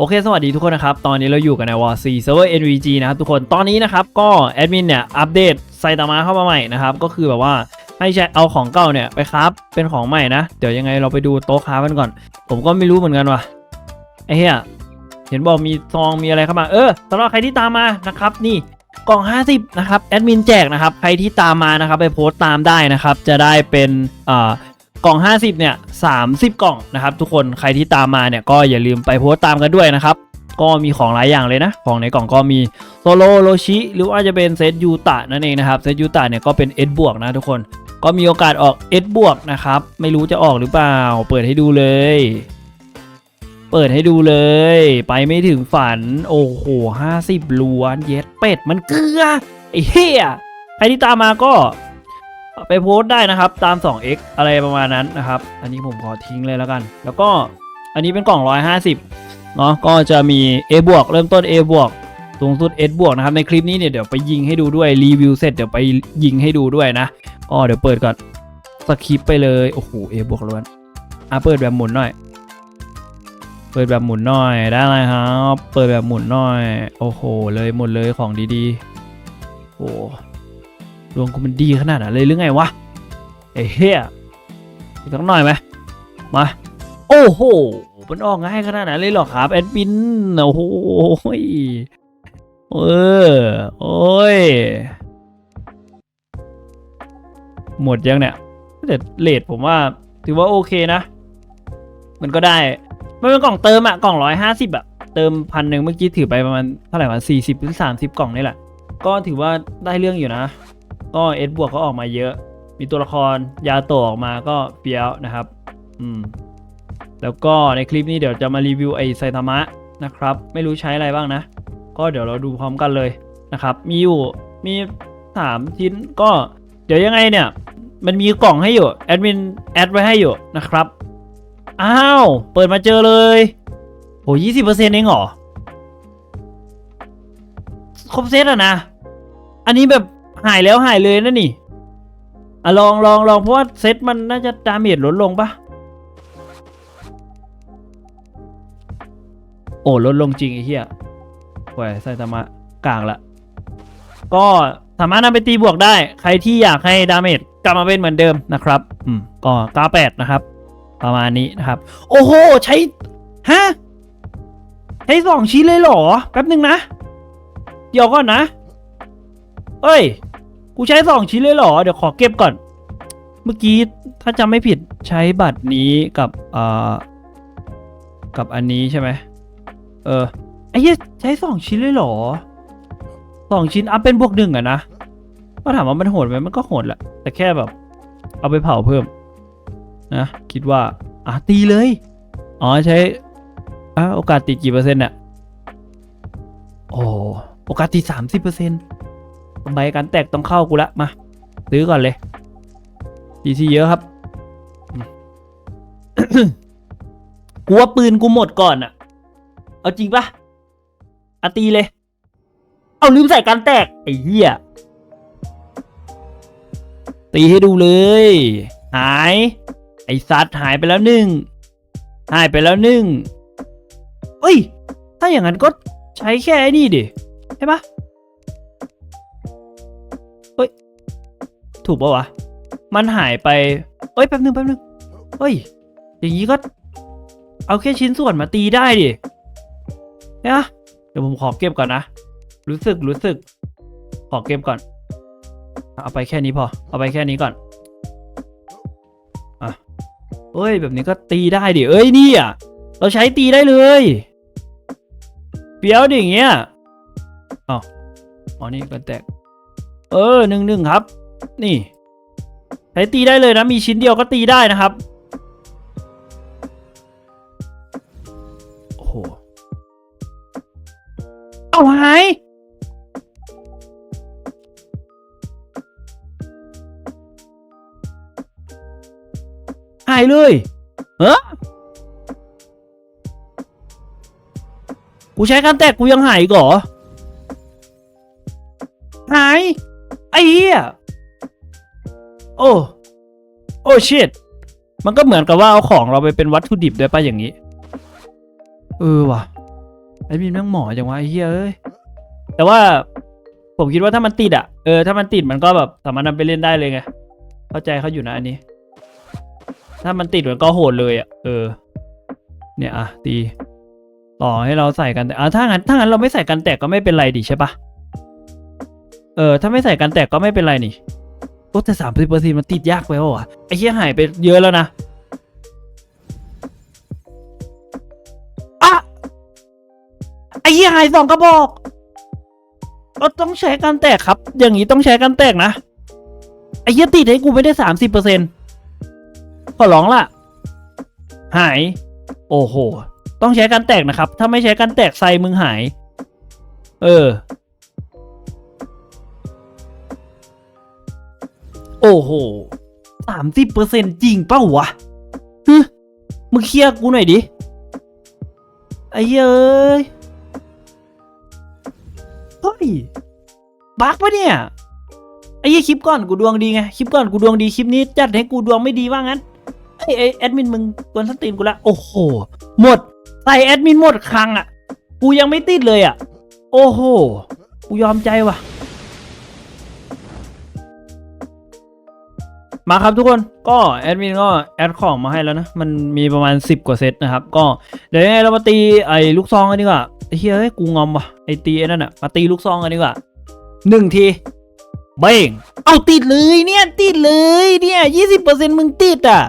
โอเค สวัสดีทุกคนนะครับ ตอนนี้เราอยู่กันในวอร์ซีเซิร์ฟเวอร์ NVG นะครับทุกคนตอนนี้นะครับ ก็แอดมินเนี่ย อัปเดตไซตามะเข้ามาใหม่นะครับ ก็คือแบบว่าให้ใช้เอาของเก่าเนี่ยไปครับเป็นของใหม่นะ เดี๋ยวยังไงเราไปดูโต๊ะค้ากันก่อน ผมก็ไม่รู้เหมือนกันว่ะไอ้เหี้ยเห็นบอกมีซองมีอะไรเข้ามาเออสำหรับใครที่ตามมานะครับนี่กล่อง 50 นะครับแอดมินแจกนะครับ ใครที่ตามมานะครับ ไปโพสต์ตามได้นะครับ จะได้เป็นอ่า กล่อง 50 เนี่ย 30 กล่องนะครับ ทุกคนใครที่ตามมาเนี่ยก็อย่าลืมไปโพสต์ตามกันด้วยนะครับ ก็มีของหลายอย่างเลยนะ ของในกล่องก็มีโซโลโรชิหรือว่าจะเป็นเซตยูตะนั่นเองนะครับ เซตยูตะเนี่ยก็เป็น S บวกนะทุกคน ก็มีโอกาสออก S บวกนะครับ ไม่รู้จะออกหรือเปล่า เปิดให้ดูเลย เปิดให้ดูเลย ไปไม่ถึงฝัน โอ้โหห้าสิบล้วน เย็ดเป็ดมันเกลือไอ้เหี้ยใครที่ตามมาก็ ไปโพสต์ได้นะครับตาม 2x อะไรประมาณนั้นนะครับ อันนี้ผมขอทิ้งเลยแล้วกัน แล้วก็อันนี้เป็นกล่อง 150เนาะก็จะมี A บวกเริ่มต้น A บวกสูงสุด S บวกนะครับในคลิปนี้เนี่ยเดี๋ยวไปยิงให้ดูด้วยรีวิวเสร็จเดี๋ยวไปยิงให้ดูด้วยนะก็เดี๋ยวเปิดก่อนสคริปไปเลยโอ้โห A บวกล้วนอะเปิดแบบหมุนหน่อย เปิดแบบหมุนหน่อยได้เลยครับ เปิดแบบหมุนหน่อย โอ้โห เลยหมดเลยของดีๆโอ้ ดวงกูมันดีขนาดนั้นเลยหรือไงวะไอ้เหี้ยอีกสักหน่อยไหมมาโอ้โหมันออกง่ายขนาดนั้นเลยเหรอครับแอดมินโอ้โหเออโอ้ยหมดยังเนี่ยแต่เลทผมว่า ถือว่าโอเคนะ มันก็ได้มันเป็นกล่องเติมอะกล่องร้อยห้าสิบอะเติมพันหนึ่งเมื่อกี้ถือไปประมาณเท่าไหร่วะสี่สิบหรือสามสิบกล่องนี่แหละ ก็ถือว่าได้เรื่องอยู่นะ ก็เอสบวกก็ออกมาเยอะ มีตัวละครยาโตออกมาก็เฟียวนะครับ อืม แล้วก็ในคลิปนี้เดี๋ยวจะมารีวิวไอไซตามะนะครับ ไม่รู้ใช้อะไรบ้างนะ ก็เดี๋ยวเราดูพร้อมกันเลยนะครับ มีอยู่มีสามชิ้นก็เดี๋ยวยังไงเนี่ย มันมีกล่องให้อยู่ แอดมินแอดไว้ให้อยู่นะครับ อ้าว เปิดมาเจอเลยโหยี่สิบเปอร์เซ็นต์เองเหรอ ครบเซตอะนะ อันนี้แบบ หายแล้วหายเลยนะนี่อะลองลองลองเพราะว่าเซตมันน่าจะดาเมจลดลงปะโอ้ลดลงจริงไอ้เหี้ยแหวไซตามะกลางละก็สามารถนำไปตีบวกได้ ใครที่อยากให้ดาเมจกลับมาเป็นเหมือนเดิมนะครับ อืมก็98นะครับ ประมาณนี้นะครับ โอ้โห ใช้ ฮะ ใช้สองชิ้นเลยเหรอ แป๊บหนึ่งนะ เดี๋ยวก่อนนะ เอ้ย กูใช้สองชิ้นเลยเหรอ เดี๋ยวขอเก็บก่อน เมื่อกี้ถ้าจำไม่ผิดใช้บัตรนี้กับเอ่อกับอันนี้ใช่ไหมเออไอ้เหี้ยใช้สองชิ้นเลยเหรอสองชิ้นอัพเป็นบวกหนึ่งอะนะก็ถามว่ามันโหดไหมมันก็โหดแหละ แต่แค่แบบ เอาไปเผาเพิ่ม นะ คิดว่า อะ ตีเลย อ๋อใช้อะโอกาสติดกี่เปอร์เซ็นต์อะโอ้โอกาสติดสามสิบเปอร์เซ็นต์ ใบการแตกต้องเข้ากูละมาซื้อก่อนเลยดีซีเยอะครับกูว่าปืนกูหมดก่อนอะเอาจริงปะอะตีเลย เอาลืมใส่การแตกไอ้เหี้ยตีให้ดูเลย หาย ไอซัดหายไปแล้วหนึ่งหายไปแล้วหนึ่งเอ้ย ถ้าอย่างนั้นก็ใช้แค่ไอ้นี่ดิ ใช่ปะ ถูกปะวะ มันหายไปเอ้ยแป๊บนึงแป๊บนึงเอ้ย อย่างนี้ก็ เอาแค่ชิ้นส่วนมาตีได้ดิเนี่ยเดี๋ยวผมขอเก็บก่อนนะ รู้สึกรู้สึก ขอเก็บก่อน เอาไปแค่นี้พอ เอาไปแค่นี้ก่อนเอ้ย แบบนี้ก็ตีได้ดิ เอ้ยนี่อะ เราใช้ตีได้เลยเปียวดิอย่างเงี้ยอ๋ออ๋อนี่กันแตก เออหนึ่งหนึ่งครับ นี่ ใช้ตีได้เลยนะ มีชิ้นเดียวก็ตีได้นะครับ โอ้โห เอาหายหายเลยเฮ้กูใช้การแตกกูยังหายอีกเหรอหาย ไอ้เหี้ย โอ้โอ้ชิตมันก็เหมือนกับว่าเอาของเราไปเป็นวัตถุดิบด้วยป่ะอย่างนี้ เออว่ะแอดมินแม่งหมอจังวะไอ้เหี้ยเอ้ยแต่ว่าผมคิดว่าถ้ามันติดอะเออถ้ามันติดมันก็แบบสามารถนำไปเล่นได้เลยไงเข้าใจเขาอยู่นะอันนี้ ถ้ามันติดมันก็โหดเลยอะเออ เนี่ยอะตีต่อให้เราใส่กันแต่อะถ้างั้นถ้างั้นเราไม่ใส่กันแตกก็ไม่เป็นไรดิใช่ปะเออ ถ้าไม่ใส่กันแตกก็ไม่เป็นไรนี่ โอ้แต่สามสิบเปอร์เซ็นต์มันติดยากไปวะวะไอ้เหี้ยหายไปเยอะแล้วนะอะไอ้เหี้ยหายสองกระบอกเราต้องใช้กันแตกครับ อย่างนี้ต้องใช้กันแตกนะ ไอ้เหี้ยติดให้กูไม่ได้สามสิบเปอร์เซ็นต์ขอร้องล่ะ หาย โอ้โห ต้องใช้กันแตกนะครับ ถ้าไม่ใช้กันแตกไซมึงหาย เออ โอ้โหสามสิบเปอร์เซ็นต์จริงเป้าวะฮึมึงเคลียร์กูหน่อยดิ ไอ้เยเอ้ยเฮ้ย บักปะเนี่ย ไอ้เหี้ยคลิปก่อนกูดวงดีไง คลิปก่อนกูดวงดี คลิปนี้จัดให้กูดวงไม่ดีว่างั้น ไอ้ไอ้แอดมินมึงกวนสตรีนกูละ โอ้โห หมด ใส่แอดมินหมดครั้งอะ กูยังไม่ติดเลยอะ โอ้โห กูยอมใจว่ะ มาครับทุกคนก็แอดมินก็แอดของมาให้แล้วนะ มันมีประมาณ 10 กว่าเซตนะครับ ก็เดี๋ยวยังไงเรามาตีไอ้ลูกซองกันดีกว่าเฮ้ยเอ้ยกูงอมว่ะไอ้ตีไอ้นั่นอะมาตีลูกซองกันดีกว่าหนึ่งทีเบ้งเอาติดเลยเนี่ยติดเลยเนี่ยยี่สิบเปอร์เซ็นต์มึงติดอะ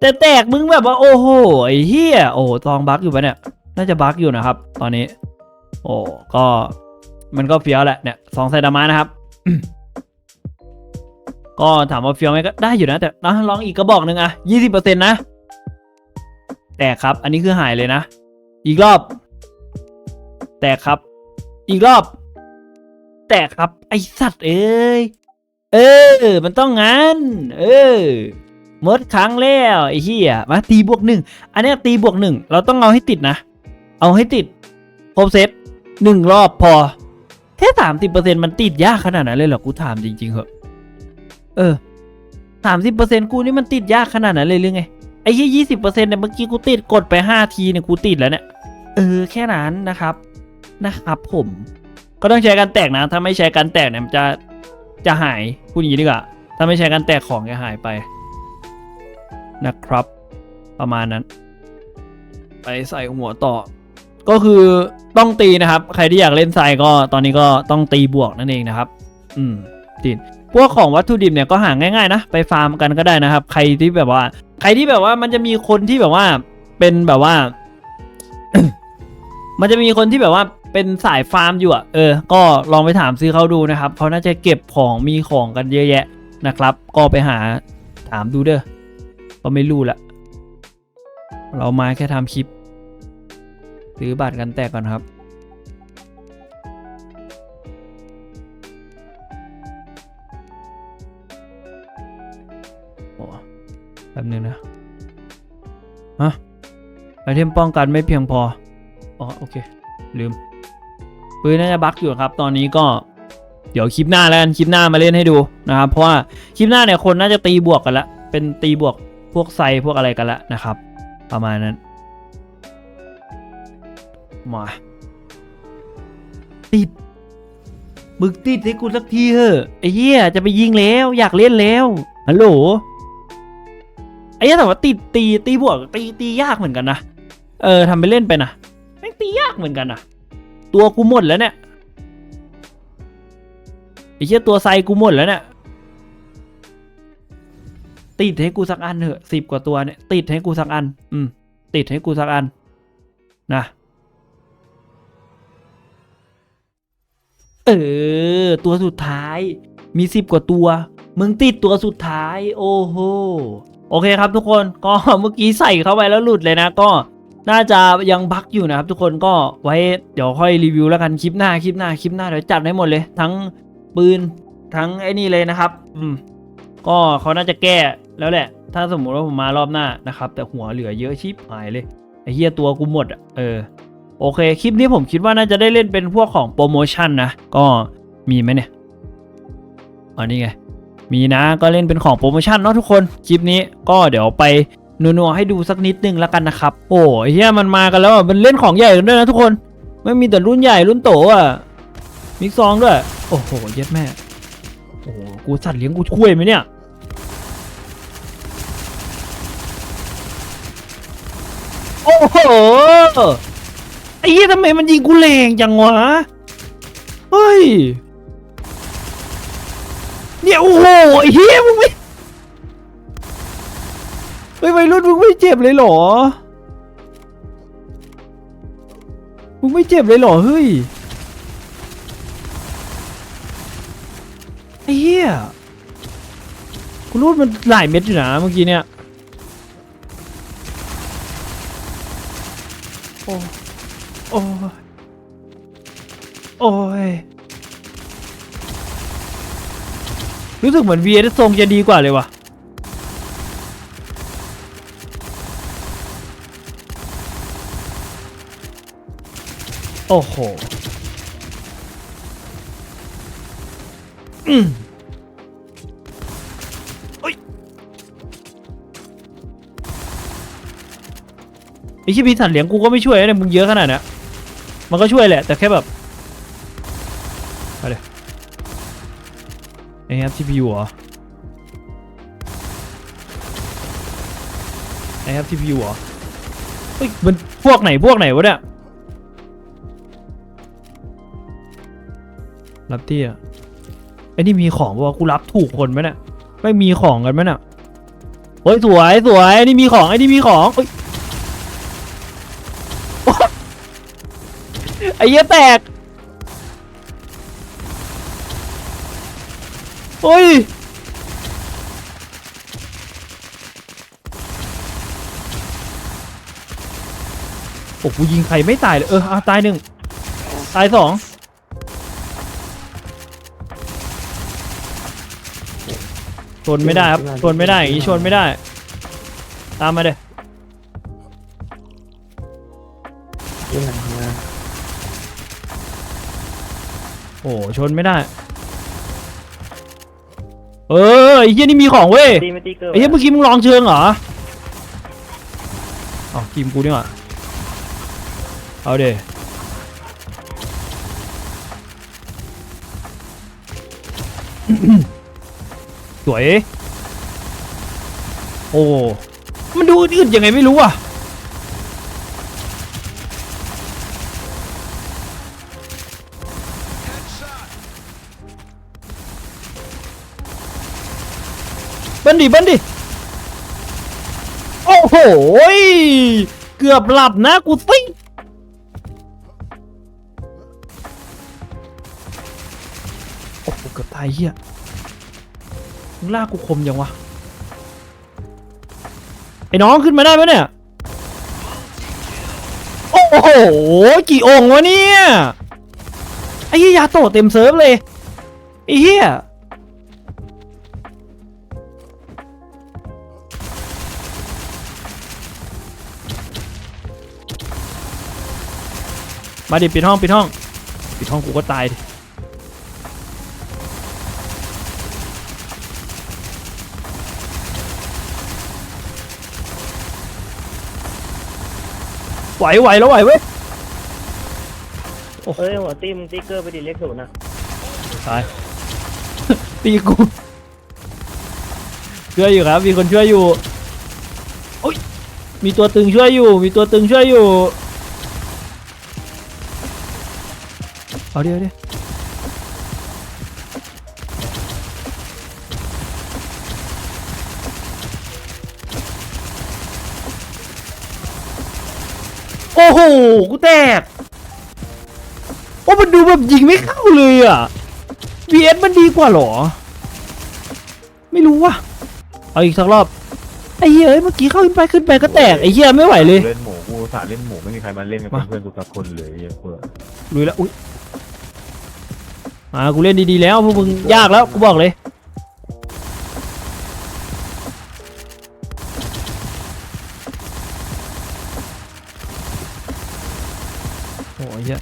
แต่แตกมึงแบบว่าโอ้โหไอ้เฮียโอ้ซองบั๊กอยู่ปะเนี่ยน่าจะบั๊กอยู่นะครับ ตอนนี้ โอ้ก็มันก็เฟี้ยวแหละเนี่ยสองไซดามานะครับ ก็ถามว่าเฟี้ยวไหมก็ได้อยู่นะแต่นะลองอีกกระบอกหนึ่งอะยี่สิบเปอร์เซ็นต์นะ แตกครับ อันนี้คือหายเลยนะ อีกรอบ แตกครับ อีกรอบ แตกครับ ไอสัตว์เอ้ยเออ มันต้องงั้น เออหมดครั้งแล้วไอ้เหี้ยมาตีบวกหนึ่งอันนี้ตีบวกหนึ่งเราต้องเอาให้ติดนะ เอาให้ติดครบเซตหนึ่งรอบพอแค่สามสิบเปอร์เซ็นต์มันติดยากขนาดนั้นเลยเหรอกูถามจริงๆเหอะ เออสามสิบเปอร์เซ็นต์กูนี่มันติดยากขนาดนั้นเลยหรือไง ไอ้ยี่ยี่สิบเปอร์เซ็นต์เนี่ยเมื่อกี้กูติดกดไปห้าทีเนี่ยกูติดแล้วเนี่ย เออแค่นั้นนะครับนะครับผม ก็ต้องใช้การแตกนะ ถ้าไม่ใช้การแตกเนี่ยมันจะจะหายพูดอย่างนี้ดีกว่า ถ้าไม่ใช้การแตกของจะหายไป นะครับ ประมาณนั้น ไปใส่หัวต่อ ก็คือต้องตีนะครับ ใครที่อยากเล่นไซก็ตอนนี้ก็ต้องตีบวกนั่นเองนะครับ อืมตีน พวกของวัตถุดิบเนี่ยก็หาง่ายๆนะ ไปฟาร์มกันก็ได้นะครับ ใครที่แบบว่า ใครที่แบบว่ามันจะมีคนที่แบบว่าเป็นแบบว่า มันจะมีคนที่แบบว่าเป็นสายฟาร์มอยู่อะเออ ก็ลองไปถามซื้อเขาดูนะครับเขาน่าจะเก็บของมีของกันเยอะแยะนะครับ ก็ไปหาถามดูเด้อก็ไม่รู้ละเรามาแค่ทำคลิปซื้อบัตรกันแตกก่อนครับ แป๊บนึงนะฮะไอเทมป้องกันไม่เพียงพอ อ๋อ โอเค ลืม ปืนน่าจะบั๊กอยู่ครับ ตอนนี้ก็ เดี๋ยวคลิปหน้าแล้วกัน คลิปหน้ามาเล่นให้ดูนะครับ เพราะว่าคลิปหน้าเนี่ยคนน่าจะตีบวกกันละ เป็นตีบวกพวกไซพวกอะไรกันละนะครับ ประมาณนั้น มา ติดมึงติดให้กูสักทีเถอะไอ้เหี้ยจะไปยิงแล้ว อยากเล่นแล้วฮัลโหล อ้แต่ว่าติดตีตีบวกตีตียากเหมือนกันนะเออทำไปเล่นไปนะแม่งตียากเหมือนกันนะตัวกูหมดแล้วเนี่ยไอ้เหี้ยตัวไซกูหมดแล้วเนี่ยติดให้กูสักอันเถอะสิบกว่าตัวเนี่ยติดให้กูสักอัน อืม ติดให้กูสักอัน นะ เออ ตัวสุดท้าย มีสิบกว่าตัว มึงติดตัวสุดท้าย โอ้โห โอเคครับทุกคนก็เมื่อกี้ใส่เข้าไปแล้วหลุดเลยนะก็น่าจะยังบั๊กอยู่นะครับทุกคนก็ไว้เดี๋ยวค่อยรีวิวแล้วกันคลิปหน้าคลิปหน้าคลิปหน้าเดี๋ยวจัดให้หมดเลย ทั้งปืนทั้งไอ้นี่เลยนะครับ อืมก็เขาน่าจะแก้แล้วแหละ ถ้าสมมุติว่าผมมารอบหน้านะครับ แต่หัวเหลือเยอะชิบหายเลยไอ้เฮียตัวกูหมดอะเออ โอเค คลิปนี้ผมคิดว่าน่าจะได้เล่นเป็นพวกของโปรโมชั่นนะ ก็มีไหมเนี่ยอันนี้ไง มีนะก็เล่นเป็นของโปรโมชั่นเนาะทุกคนคลิปนี้ก็เดี๋ยวไปนัวๆให้ดูสักนิดนึงแล้วกันนะครับ โอ้เฮียมันมากันแล้วมันเล่นของใหญ่กันด้วยนะทุกคนไม่มีแต่รุ่นใหญ่รุ่นโตอะมิกซองด้วย โอ้โหเย็ดแม่โอ้โหกูสัตว์เลี้ยงกูช่วยไหมเนี่ยโอ้โหไอ้เหี้ยทำไมมันยิงกูแรงจังวะเฮ้ย เนี่ยโอ้โหไอ้เหี้ยมึงไม่เฮ้ยวัยรุ่นมึงไม่เจ็บเลยเหรอ มึงไม่เจ็บเลยเหรอเฮ้ยไอ้เหี้ยกูรูดมันหลายเม็ดอยู่นะเมื่อกี้เนี่ยโอ้โอ้โอ้ย รู้สึกเหมือน VS ทรงจะดีกว่าเลยว่ะโอ้โหอืมอ้ยไอ้ที่พี่สัตว์เลี้ยงกูก็ไม่ช่วยนะเนี่ยมึงเยอะขนาดนี้มันก็ช่วยแหละ แต่แค่แบบ ไอ้ครับ CPU เหรอไอ้ครับ CPU เหรอเฮ้ยมันพวกไหนพวกไหนวะเนี่ยรับที่อะไอ้นี่มีของปะวะกูรับถูกคนไหมเนี่ยไม่มีของกันไหมเนี่ยโอ้ยสวยสวยไอ้นี่มีของไอ้นี่มีของเอ้ยไอ้เหี้ยแตก โอ้ยโอ้กูยิงใครไม่ตายเลยเออเอาตายหนึ่งตายสองชนไม่ได้ครับชนไม่ได้อย่างนี้ชนไม่ได้ ตามมาเด้ที่ไหนมาโอ้โหชนไม่ได้ เออไอ้เหี้ยนี่มีของเว้ยตีไม่ตีเกินไอ้เหี้ยเมื่อกี้มึงลองเชิงเหรออ๋อทีมกูนี่หว่าเอาเดสวย โอ้ มันดูอืดๆยังไงไม่รู้อะ ลดิเบิ้ลดิ โอ้โหเกือบหลับนะกูซิโอ้โหเกือบตายเฮียมึงลากกูคมยังวะ ไอ้น้องขึ้นมาได้ไหมเนี่ย โอ้โห กี่องค์วะเนี่ย ไอ้เหี้ยยาโตเต็มเซิร์ฟเลย ไอ้เหี้ย มาดิปิดห้องปิดห้องปิดห้องกูก็ตายดิไหวไหวแล้วไหวเว้ยโอ้โหเฮ้ยหัวตีมึงตีเกอร์ไปดิเลขศูนย์นะตาย ตีกูช่วยอยู่ครับ มีคนช่วยอยู่โอ้ยมีตัวตึงช่วยอยู่ มีตัวตึงช่วยอยู่ เอาเดี๋ยวเดี๋ยวโอ้โห กูแตก โอ้ มันดูแบบยิงไม่เข้าเลยอะ VS มันดีกว่าเหรอ ไม่รู้ว่ะ เอาอีกสักรอบ ไอ้เหี้ยเอ้ยเมื่อกี้เข้าขึ้นไปขึ้นไปก็แตก ไอ้เหี้ยไม่ไหวเลย เล่นหมูกูอุตสาห์เล่นหมูไม่มีใครมาเล่นกับมาเพื่อนๆกูสักคนเลยไอ้เหี้ยเพื่อลุยแล้วอุ้ย มากูเล่นดีๆแล้วพวกมึงยากแล้วกูบอกเลยโอ้ยเหี้ย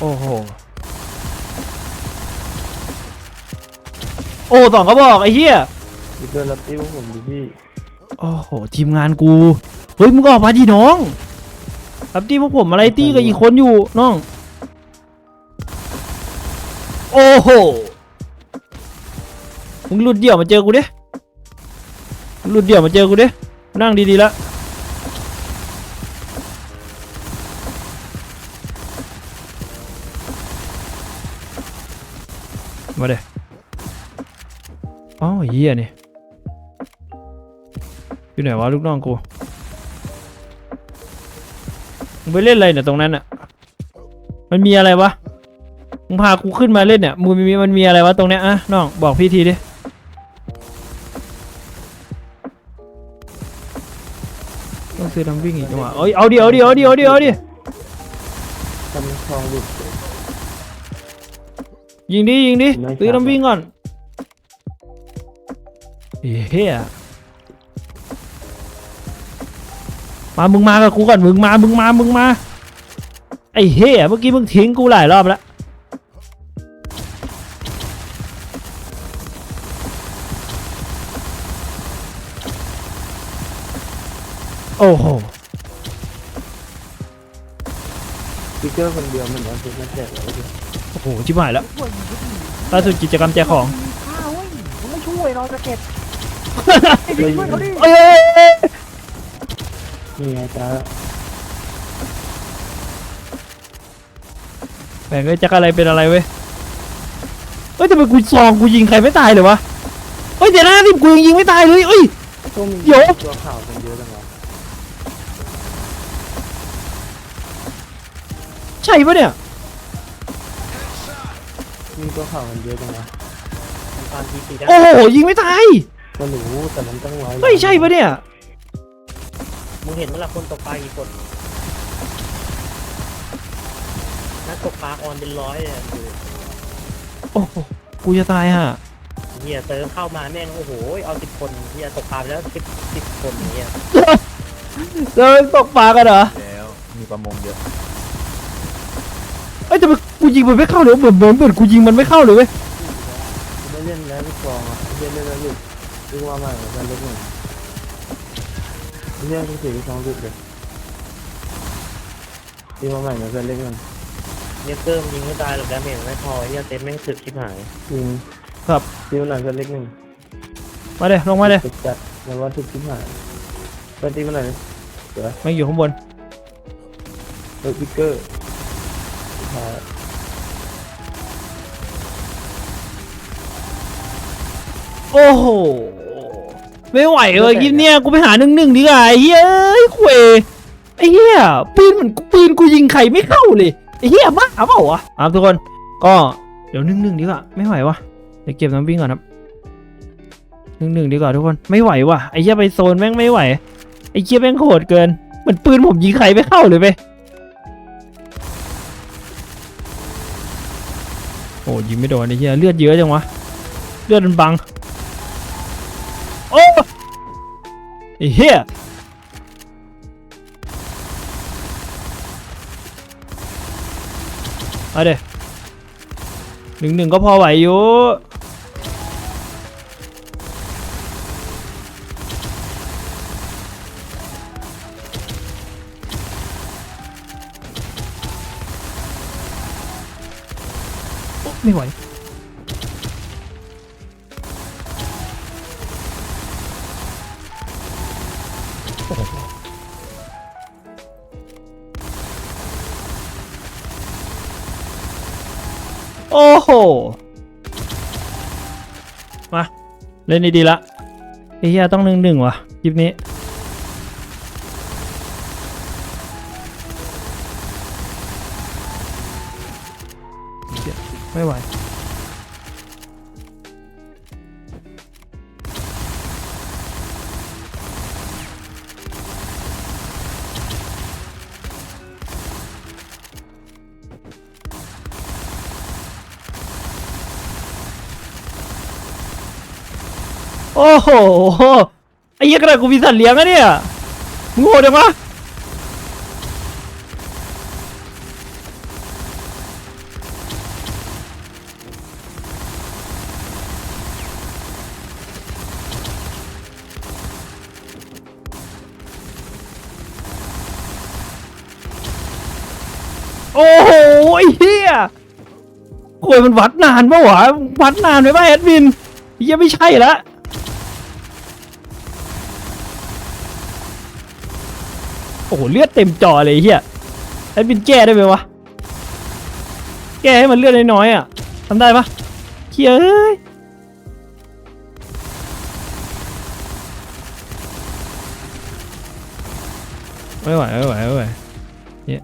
โอ้โหโอ้สองก็บอกไอ้เหี้ยตีเกอร์รับตีพวกผมดิพี่โอ้โหทีมงานกูเฮ้ยมึงก็ออกมาดิน้องรับตี้พวกผมอะไรตี้กับอีกคนอยู่น้อง โอ้โห มึงหลุดเดี่ยวมาเจอกูดิมึงหลุดเดี่ยวมาเจอกูดินั่งดีๆแล้วมาเด้อ๋อเฮียนี่อยู่ไหนวะลูกน้องกูมึงไปเล่นอะไรเนี่ยตรงนั้นอะมันมีอะไรวะ มึงพากูขึ้นมาเล่นเนี่ยมึงมีมันมีอะไรวะตรงเนี้ยอะน้องบอกพี่ทีดิต้องซื้อน้ำวิ่งอีกจังหวะเอ้ยเอาดิเอาดิเอาดิเอาดิเอาดิทำทองหลุด ยิงดิยิงดิไม่ซื้อครับน้ำวิ่งก่อนเฮียมามึงมากับกูก่อนมึงมามึงมามึงมาไอ้เฮียเมื่อกี้มึงทิ้งกูหลายรอบแล้ว โอ้โหสติ๊กเกอร์คนเดียวมันเอาซื้อมาแจกแล้วดิโอ้โหชิบหายแล้วล่าสุดกิจกรรมแจกของข้าวเว้ยมึงไม่ช่วยเราจะเก็บเฮ้ยช่วยเขาดิเอ้ยนี่ไงจ้าแม่งเอ้ยจักอะไรเป็นอะไรเว้ยเฮ้ยแต่เป็นกูซองกูยิงใครไม่ตายเลยวะเฮ้ยเดี๋ยวนะที่กูยังยิงไม่ตายเลยเอ้ย ต้มเดี๋ยว ตัวข่าวกันเยอะจังวะ ช่ปะเนี่ยมีตัวข่าวกันเยอะจังวะตอนทีสีได้โอ้โหยิงไม่ตายก็รู้แต่มันต้องร้อยเฮ้ยใช่ปะเนี่ยมึงเห็นเวลาคนตกปลากี่คนนักตกปลาออนเป็นร้อยเลยอะดูโอ้โหกูจะตายฮะเฮียเซิร์ฟเข้ามาแม่งโอ้โหเอาสิบคนเฮียตกปลาไปแล้วสิบสิบคนเฮียเราตกปลากันเหรอแล้วมีประมงเยอะเอ้ยแต่มันกูยิงมันไม่เข้าเลยเหมือนเหมือนเหมือนกูยิงมันไม่เข้าเลยเว้ยไม่เล่นแล้วลูกกองอะไม่เล่นแล้วหลุดดูว่าใหม่กันเล็กหนึ่งไม่เล่นทุกสี่ทุกสองลุดเลยดูว่าใหม่เหมือนกันเล็กหนึ่งเฮียเกิร์มยิงไม่ตายหรอกดาเมจไม่พอเฮียเต็มแม่งสึกชิบหายจริงครับดูหน่อยกันเล็กหนึ่งมาเด้ลงมาเด้ติดจัดแต่ว่าถึกชิ้นหายเปิดตีมาหน่อยเดี๋ยวแม่อยู่ข้างบนเปิดพิกเกอร์ หาโอ้โห ไม่ไหวเลยกินเนี่ยกูไปหาหนึ่งหนึ่งดีกว่าไอ้เหี้ยเอ้ยคุยไอ้เหี้ยปืนเหมือนกูปืนกูยิงใครไม่เข้าเลยไอ้เหี้ยบ้าเปล่าวะครับทุกคนก็เดี๋ยวหนึ่งหนึ่งดีกว่าไม่ไหววะเดี๋ยวเก็บน้ำวิ่งก่อนครับหนึ่งหนึ่งดีกว่าทุกคนไม่ไหววะไอ้เหี้ยไปโซนแม่งไม่ไหวไอ้เหี้ยแม่งโหดเกินเหมือนปืนผมยิงใครไม่เข้าเลยเว้ โอ้ยิงไม่โดนไอ้เหี้ยเลือดเยอะจังวะเลือดมันบังโอ้ไอ้เหี้ยเอาเดี๋ยหนึ่งหนึ่งก็พอไหวอยู่ ไม่ไหวโอ้โห มา เล่นดีๆละไอ้เหี้ยต้องหนึ่งหนึ่งว่ะคลิปนี้ โอ้โหไอ้เหี้ยกระดาษกูมีสัตว์เลี้ยงอะเนี่ยมึงโหดจังวะโอ้โหไอ้เฮียโวยมันวัดนานปะวะวัดนานไหมปะแอดมินเฮียไม่ใช่ละ อ้โหเลือดเต็มจอเลยเฮียแอดมินแก้ได้ไหมวะ แก้ให้มันเลือดน้อยๆอะทำได้ปะเฮียเอ้ยไม่ไหวไม่ไหวไม่ไหวเฮีย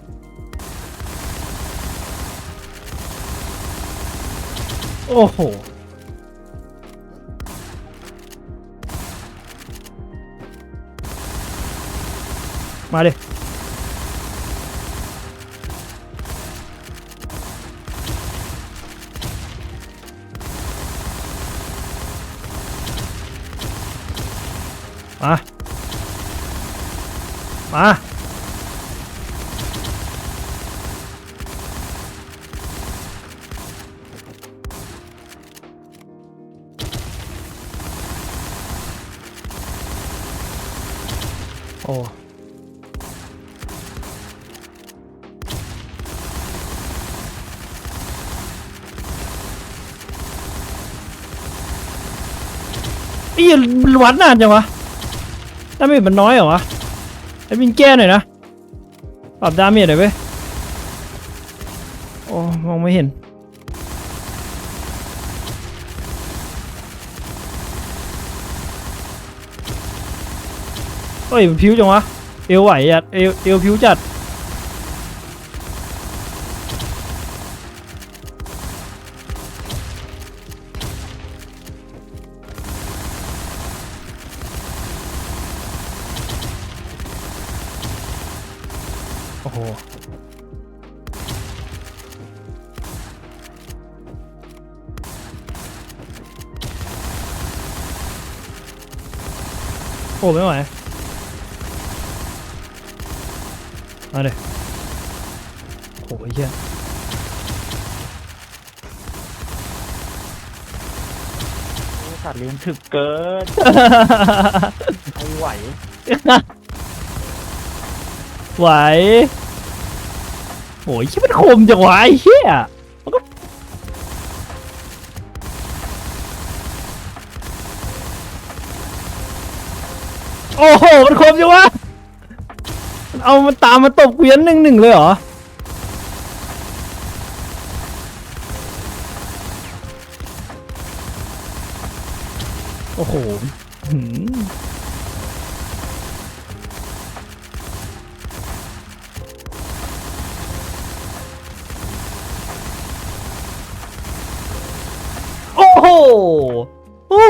โอ้โห มาดิม นี่มันวัดนานจังวะดาเมจมันน้อยเหรอวะไอ้บินแก้หน่อยนะปรับดาเมจหน่อยเว้ยโอ้มองไม่เห็นเฮ้ยมันพิ้วจังวะเอวไหวอะเอวเอวพิ้วจัด โอ้โหโอ้ไม่ไหวมาเลยโอ้ยเหี้ยสัตว์เลี้ยงถึกเกิน ไม่ไหว ไหวโอ้ยชิบมันคมจังวะไอ้เหี้ยมันก็โอ้โห มันคมจังวะเอามันตามมาตบกูยันหนึ่งหนึ่งเลยเหรอ โอ้โหหืม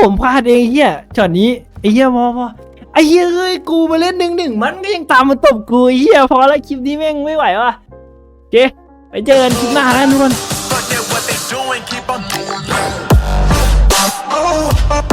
ผมพลาดเองเฮียช็อตนี้ไอ้เฮียมอพอไอ้เฮียเอ้ยกูมาเล่นหนึ่งหนึ่งมันก็ยังตามมาตบกูเฮียพอแล้วคลิปนี้แม่งไม่ไหววะเจ๊ไปเจอกันคลิปหน้าแล้วทุกคน oh, oh.